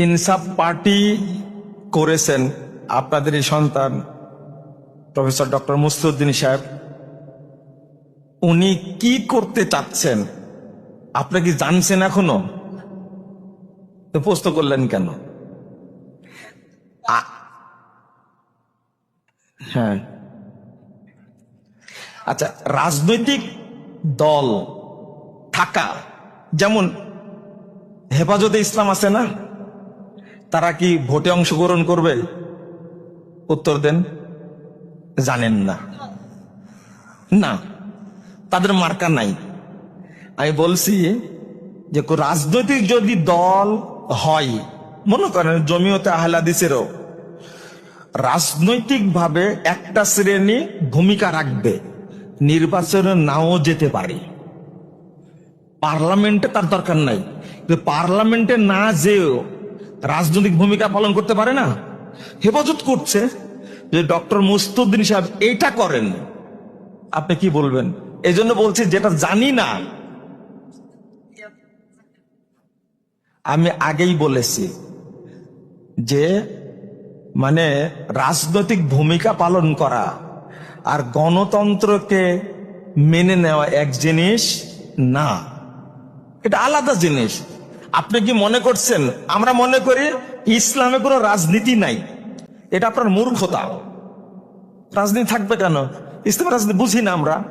ইনসাফ পার্টি করেছেন আপনাদের এই সন্তান প্রফেসর ডক্টর মুস্তুদ্দিন সাহেব। উনি কি করতে চাচ্ছেন? আপনি কি জানছেন এখনও? তো প্রশ্ন করলেন কেন? হ্যাঁ। আচ্ছা রাজনৈতিক দল থাকা যেমন হেফাজতে ইসলাম আছে না? তারা কি ভোটে অংশগ্রহণ করবে? উত্তর দেন, জানেন না। না, তাদের মার্কা নাই। আমি বলছি যে রাজনৈতিক যদি দল হয়, মনে করেন জমিয়তে আহলাদিসেরও রাজনৈতিকভাবে একটা শ্রেণি ভূমিকা রাখবে, নির্বাচনে নাও যেতে পারে। পার্লামেন্টে তার দরকার নাই। পার্লামেন্টে না যেও রাজনৈতিক ভূমিকা পালন করতে পারে না? হেফাজত করছে যে ডক্টর মুস্তুদ্দিন সাহেব এইটা করেন। আপনি কি বলবেন? এই জন্য বলছি যেটা জানি না। আমি আগেই বলেছি যে মানে রাজনৈতিক ভূমিকা পালন করা আর গণতন্ত্রকে মেনে নেওয়া এক জিনিস না। এটা আলাদা জিনিস। আপনি কি মনে করছেন? আমরা মনে করি ইসলামে কোনো রাজনীতি নাই। এটা আপনার মূর্খতা। রাজনীতি থাকবে কেন? ইসলামের রাজনীতি বুঝি না আমরা।